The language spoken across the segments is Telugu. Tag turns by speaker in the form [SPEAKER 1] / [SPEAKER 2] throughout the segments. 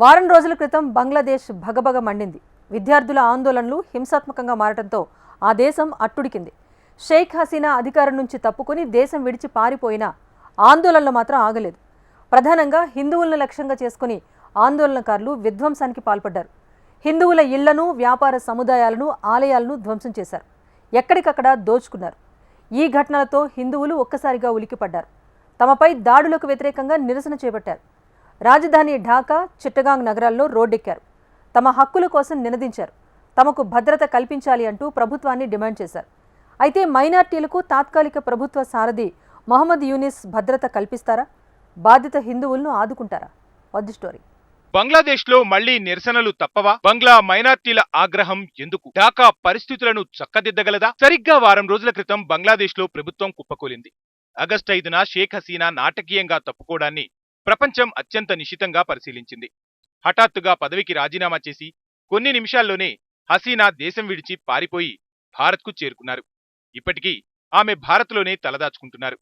[SPEAKER 1] వారం రోజుల క్రితం బంగ్లాదేశ్ భగభగ మండింది. విద్యార్థుల ఆందోళనలు హింసాత్మకంగా మారటంతో ఆ దేశం అట్టుడికింది. షేక్ హసీనా అధికారం నుంచి తప్పుకొని దేశం విడిచి పారిపోయినా ఆందోళనలు మాత్రం ఆగలేదు. ప్రధానంగా హిందువులను లక్ష్యంగా చేసుకుని ఆందోళనకారులు విధ్వంసానికి పాల్పడ్డారు. హిందువుల ఇళ్ళను వ్యాపార సముదాయాలను ఆలయాలను ధ్వంసం చేశారు. ఎక్కడికక్కడ దోచుకున్నారు. ఈ ఘటనలతో హిందువులు ఒక్కసారిగా ఉలికిపడ్డారు తమపై దాడులకు వ్యతిరేకంగా నిరసన చేపట్టారు. రాజధాని ఢాకా చిట్టగాంగ్ నగరాల్లో రోడ్డెక్కారు. తమ హక్కుల కోసం నినదించారు. తమకు భద్రత కల్పించాలి అంటూ ప్రభుత్వాన్ని డిమాండ్ చేశారు. అయితే మైనార్టీలకు తాత్కాలిక ప్రభుత్వ సారథి మహమ్మద్ యూనిస్ భద్రత కల్పిస్తారా? బాధిత హిందువులను ఆదుకుంటారా? వద్దు స్టోరీ.
[SPEAKER 2] బంగ్లాదేశ్లో మళ్ళీ నిరసనలు తప్పవా? బంగ్లా మైనార్టీల ఆగ్రహం ఎందుకు? ఢాకా పరిస్థితులను చక్కదిద్దగలదా? సరిగ్గా వారం రోజుల క్రితం బంగ్లాదేశ్లో ప్రభుత్వం కుప్పకూలింది. ఆగస్టు ఐదున షేక్ హసీనా నాటకీయంగా తప్పుకోవడాన్ని ప్రపంచం అత్యంత నిశితంగా పరిశీలించింది. హఠాత్తుగా పదవికి రాజీనామా చేసి కొన్ని నిమిషాల్లోనే హసీనా దేశం విడిచి పారిపోయి భారత్కు చేరుకున్నారు. ఇప్పటికీ ఆమె భారత్లోనే తలదాచుకుంటున్నారు.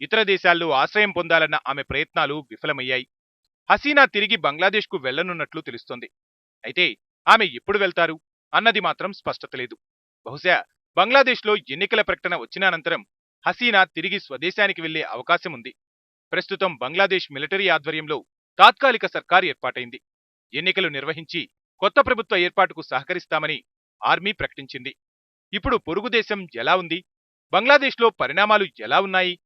[SPEAKER 2] ఇతర దేశాల్లో ఆశ్రయం పొందాలన్న ఆమె ప్రయత్నాలు విఫలమయ్యాయి. హసీనా తిరిగి బంగ్లాదేశ్కు వెళ్ళనున్నట్లు తెలుస్తోంది. అయితే ఆమె ఎప్పుడు వెళ్తారు అన్నది మాత్రం స్పష్టత లేదు. బహుశా బంగ్లాదేశ్లో ఎన్నికల ప్రకటన వచ్చినానంతరం హసీనా తిరిగి స్వదేశానికి వెళ్ళే అవకాశం ఉంది. ప్రస్తుతం బంగ్లాదేశ్ మిలిటరీ ఆధ్వర్యంలో తాత్కాలిక సర్కారు ఏర్పాటైంది. ఎన్నికలు నిర్వహించి కొత్త ప్రభుత్వ ఏర్పాటుకు సహకరిస్తామని ఆర్మీ ప్రకటించింది. ఇప్పుడు పొరుగు దేశం ఎలా ఉంది? బంగ్లాదేశ్లో పరిణామాలు ఎలా ఉన్నాయి?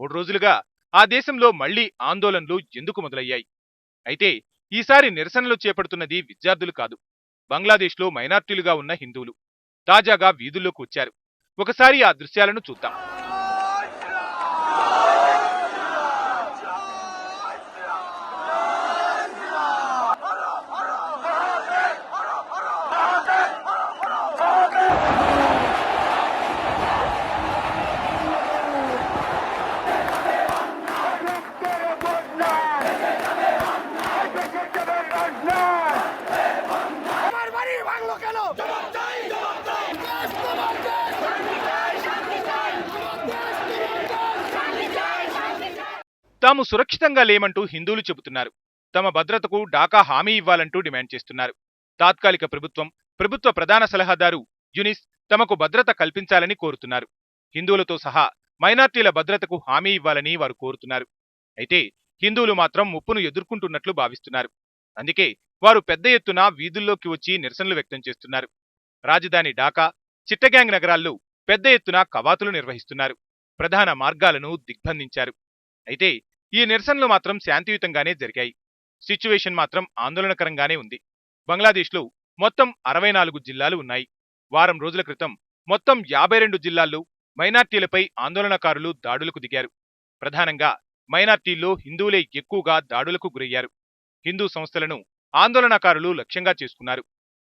[SPEAKER 2] మూడు రోజులుగా ఆ దేశంలో మళ్ళీ ఆందోళనలు ఎందుకు మొదలయ్యాయి? అయితే ఈసారి నిరసనలు చేపడుతున్నది విద్యార్థులు కాదు. బంగ్లాదేశ్లో మైనార్టీలుగా ఉన్న హిందువులు తాజాగా వీధుల్లోకి వచ్చారు. ఒకసారి ఆ దృశ్యాలను చూద్దాం. తాము సురక్షితంగా లేమంటూ హిందువులు చెబుతున్నారు. తమ భద్రతకు ఢాకా హామీ ఇవ్వాలంటూ డిమాండ్ చేస్తున్నారు. తాత్కాలిక ప్రభుత్వం ప్రభుత్వ ప్రధాన సలహాదారు యునిస్ తమకు భద్రత కల్పించాలని కోరుతున్నారు. హిందువులతో సహా మైనార్టీల భద్రతకు హామీ ఇవ్వాలని వారు కోరుతున్నారు. అయితే హిందువులు మాత్రం ముప్పును ఎదుర్కొంటున్నట్లు భావిస్తున్నారు. అందుకే వారు పెద్ద ఎత్తున వీధుల్లోకి వచ్చి నిరసనలు వ్యక్తం చేస్తున్నారు. రాజధాని ఢాకా చిట్టగ్యాంగ్ నగరాల్లో పెద్ద ఎత్తున కవాతులు నిర్వహిస్తున్నారు. ప్రధాన మార్గాలను దిగ్బంధించారు. అయితే ఈ నిరసనలు మాత్రం శాంతియుతంగానే జరిగాయి. సిచ్యువేషన్ మాత్రం ఆందోళనకరంగానే ఉంది. బంగ్లాదేశ్లో మొత్తం అరవై నాలుగు జిల్లాలు ఉన్నాయి. వారం రోజుల క్రితం మొత్తం యాభై రెండు జిల్లాల్లో మైనార్టీలపై ఆందోళనకారులు దాడులకు దిగారు. ప్రధానంగా మైనార్టీల్లో హిందువులే ఎక్కువగా దాడులకు గురయ్యారు. హిందూ సంస్థలను ఆందోళనకారులు లక్ష్యంగా చేసుకున్నారు.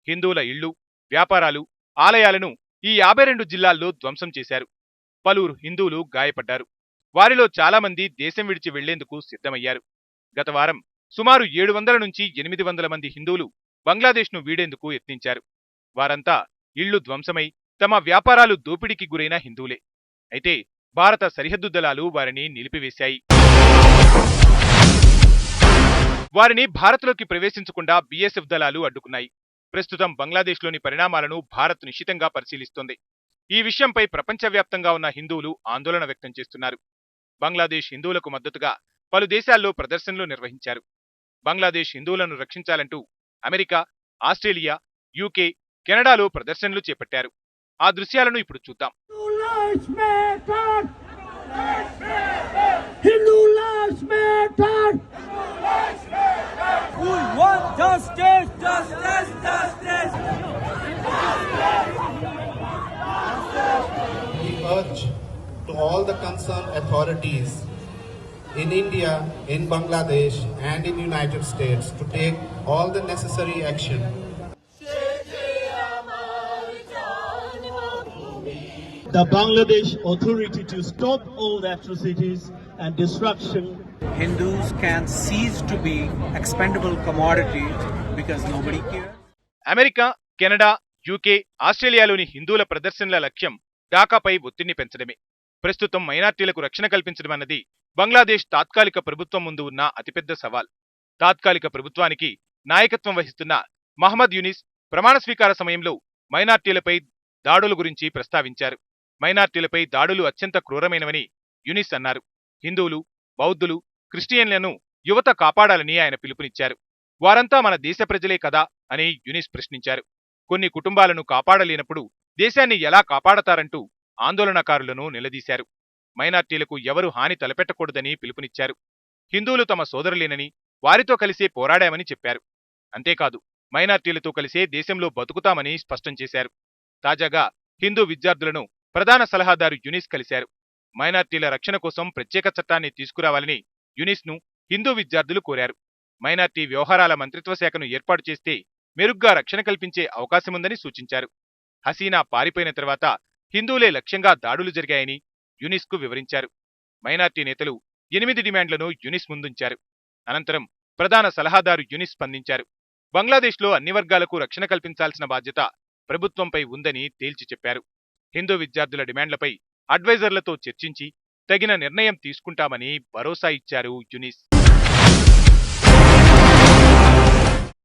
[SPEAKER 2] హిందువుల ఇళ్ళు వ్యాపారాలు ఆలయాలను ఈ యాభై రెండు జిల్లాల్లో ధ్వంసం చేశారు. పలువురు హిందువులు గాయపడ్డారు. వారిలో చాలా మంది దేశం విడిచి వెళ్ళేందుకు సిద్ధమయ్యారు. గత వారం సుమారు ఏడు వందల నుంచి ఎనిమిది వందల మంది హిందువులు బంగ్లాదేశ్ను వీడేందుకు యత్నించారు. వారంతా ఇళ్ళు ధ్వంసమై తమ వ్యాపారాలు దోపిడీకి గురైన హిందువులే. అయితే భారత సరిహద్దు దళాలు వారిని నిలిపివేశాయి. వారిని భారత్లోకి ప్రవేశించకుండా బీఎస్ఎఫ్ దళాలు అడ్డుకున్నాయి. ప్రస్తుతం బంగ్లాదేశ్లోని పరిణామాలను భారత్ నిశితంగా పరిశీలిస్తోంది. ఈ విషయంపై ప్రపంచవ్యాప్తంగా ఉన్న హిందువులు ఆందోళన వ్యక్తం చేస్తున్నారు. బంగ్లాదేశ్ హిందువులకు మద్దతుగా పలు దేశాల్లో ప్రదర్శనలు నిర్వహించారు. బంగ్లాదేశ్ హిందువులను రక్షించాలంటూ అమెరికా ఆస్ట్రేలియా యూకే కెనడాలో ప్రదర్శనలు చేపట్టారు. ఆ దృశ్యాలను ఇప్పుడు చూద్దాం.
[SPEAKER 3] all the concerned authorities in India, in Bangladesh, and in United States to take all the necessary action
[SPEAKER 4] the Bangladesh authority to stop all the atrocities and destruction
[SPEAKER 5] Hindus can cease to be expendable commodity because nobody cares.
[SPEAKER 2] America Canada UK ఆస్ట్రేలియాలోని హిందువుల ప్రదర్శనల లక్ష్యం ఢాకాపై ఒత్తిడిని పెంచడమే ప్రస్తుతం మైనార్టీలకు రక్షణ కల్పించడం అన్నది బంగ్లాదేశ్ తాత్కాలిక ప్రభుత్వం ముందు ఉన్న అతిపెద్ద సవాల్. తాత్కాలిక ప్రభుత్వానికి నాయకత్వం వహిస్తున్న మహమ్మద్ యునిస్ ప్రమాణ స్వీకార సమయంలో మైనార్టీలపై దాడుల గురించి ప్రస్తావించారు. మైనార్టీలపై దాడులు అత్యంత క్రూరమైనవని యునిస్ అన్నారు. హిందువులు బౌద్ధులు క్రిస్టియన్లను యువత కాపాడాలని ఆయన పిలుపునిచ్చారు. వారంతా మన దేశ ప్రజలే కదా అని యునిస్ ప్రశ్నించారు. కొన్ని కుటుంబాలను కాపాడలేనప్పుడు దేశాన్ని ఎలా కాపాడతారంటూ ఆందోళనకారులను నిలదీశారు. మైనార్టీలకు ఎవరు హాని తలపెట్టకూడదని పిలుపునిచ్చారు. హిందువులు తమ సోదరులేనని వారితో కలిసే పోరాడామని చెప్పారు. అంతేకాదు మైనార్టీలతో కలిసే దేశంలో బతుకుతామని స్పష్టం చేశారు. తాజాగా హిందూ విద్యార్థులను ప్రధాన సలహాదారు యునిస్ కలిశారు. మైనార్టీల రక్షణ కోసం ప్రత్యేక చట్టాన్ని తీసుకురావాలని యునిస్ను హిందూ విద్యార్థులు కోరారు. మైనార్టీ వ్యవహారాల మంత్రిత్వ శాఖను ఏర్పాటు చేస్తే మెరుగ్గా రక్షణ కల్పించే అవకాశముందని సూచించారు. హసీనా పారిపోయిన తర్వాత హిందువులే లక్ష్యంగా దాడులు జరిగాయని యునిస్కు వివరించారు. మైనార్టీ నేతలు ఎనిమిది డిమాండ్లను యునిస్ ముందుంచారు. అనంతరం ప్రధాన సలహాదారు యునిస్ స్పందించారు. బంగ్లాదేశ్లో అన్ని వర్గాలకు రక్షణ కల్పించాల్సిన బాధ్యత ప్రభుత్వంపై ఉందని తేల్చి చెప్పారు. హిందూ విద్యార్థుల డిమాండ్లపై అడ్వైజర్లతో చర్చించి తగిన నిర్ణయం తీసుకుంటామని భరోసా ఇచ్చారు యునిస్.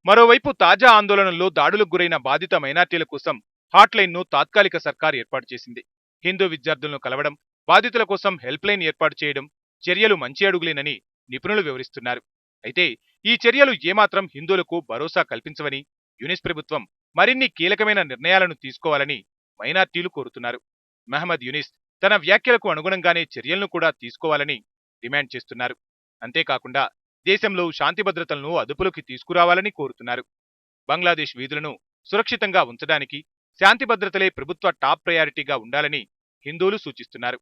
[SPEAKER 2] మరోవైపు తాజా ఆందోళనల్లో దాడులకు గురైన బాధిత మైనార్టీల కోసం హాట్ లైన్ను తాత్కాలిక సర్కార్ ఏర్పాటు చేసింది. హిందూ విద్యార్థులను కలవడం బాధితుల కోసం హెల్ప్ లైన్ ఏర్పాటు చేయడం చర్యలు మంచి అడుగులేనని నిపుణులు వివరిస్తున్నారు. అయితే ఈ చర్యలు ఏమాత్రం హిందువులకు భరోసా కల్పించవని యునిస్ ప్రభుత్వం మరిన్ని కీలకమైన నిర్ణయాలను తీసుకోవాలని మైనార్టీలు కోరుతున్నారు. మహమ్మద్ యునిస్ తన వ్యాఖ్యలకు అనుగుణంగానే చర్యలను కూడా తీసుకోవాలని డిమాండ్ చేస్తున్నారు. అంతేకాకుండా దేశంలో శాంతి భద్రతలను అదుపులోకి తీసుకురావాలని కోరుతున్నారు. బంగ్లాదేశ్ వీధులను సురక్షితంగా ఉంచడానికి శాంతి భద్రతలే ప్రభుత్వ టాప్ ప్రయారిటీగా ఉండాలని హిందువులు సూచిస్తున్నారు.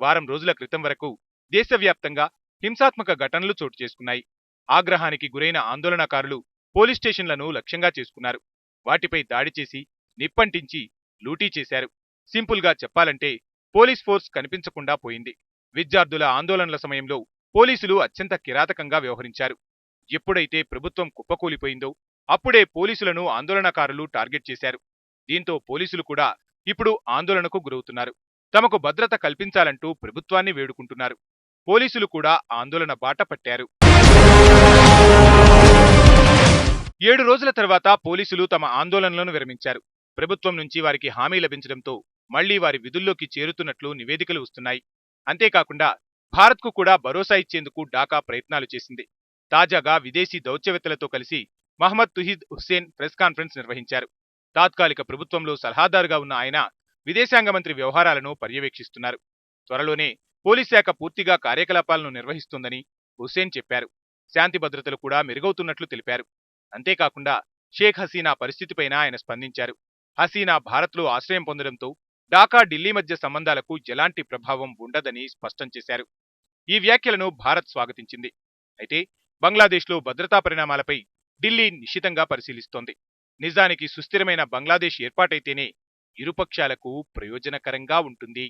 [SPEAKER 2] వారం రోజుల క్రితం వరకు దేశవ్యాప్తంగా హింసాత్మక ఘటనలు చోటు చేసుకున్నాయి. ఆగ్రహానికి గురైన ఆందోళనకారులు పోలీస్ స్టేషన్లను లక్ష్యంగా చేసుకున్నారు. వాటిపై దాడి చేసి నిప్పంటించి లూటీ చేశారు. సింపుల్గా చెప్పాలంటే పోలీస్ ఫోర్స్ కనిపించకుండా పోయింది. విద్యార్థుల ఆందోళనల సమయంలో పోలీసులు అత్యంత కిరాతకంగా వ్యవహరించారు. ఎప్పుడైతే ప్రభుత్వం కుప్పకూలిపోయిందో అప్పుడే పోలీసులను ఆందోళనకారులు టార్గెట్ చేశారు. దీంతో పోలీసులు కూడా ఇప్పుడు ఆందోళనకు గురవుతున్నారు. తమకు భద్రత కల్పించాలంటూ ప్రభుత్వాన్ని వేడుకుంటున్నారు. పోలీసులు కూడా ఆందోళన బాట పట్టారు. ఏడు రోజుల తర్వాత పోలీసులు తమ ఆందోళనలను విరమించారు. ప్రభుత్వం నుంచి వారికి హామీ లభించడంతో మళ్ళీ వారి విధుల్లోకి చేరుతున్నట్లు నివేదికలు వస్తున్నాయి. అంతేకాకుండా భారత్కు కూడా భరోసా ఇచ్చేందుకు ఢాకా ప్రయత్నాలు చేసింది. తాజాగా విదేశీ దౌత్యవేత్తలతో కలిసి మహమ్మద్ తుహిద్ హుస్సేన్ ప్రెస్ కాన్ఫరెన్స్ నిర్వహించారు. తాత్కాలిక ప్రభుత్వంలో సలహాదారుగా ఉన్న ఆయన విదేశాంగ మంత్రి వ్యవహారాలను పర్యవేక్షిస్తున్నారు. త్వరలోనే పోలీస్ శాఖ పూర్తిగా కార్యకలాపాలను నిర్వహిస్తుందని హుస్సేన్ చెప్పారు. శాంతి భద్రతలు కూడా మెరుగవుతున్నట్లు తెలిపారు. అంతేకాకుండా షేక్ హసీనా పరిస్థితిపైన ఆయన స్పందించారు. హసీనా భారత్లో ఆశ్రయం పొందడంతో ఢాకా ఢిల్లీ మధ్య సంబంధాలకు ఎలాంటి ప్రభావం ఉండదని స్పష్టం చేశారు. ఈ వ్యాఖ్యలను భారత్ స్వాగతించింది. అయితే బంగ్లాదేశ్లో భద్రతా పరిణామాలపై ఢిల్లీ నిశితంగా పరిశీలిస్తోంది. నిజానికి సుస్థిరమైన బంగ్లాదేశ్ ఏర్పాటైతేనే ఇరుపక్షాలకు ప్రయోజనకరంగా ఉంటుంది.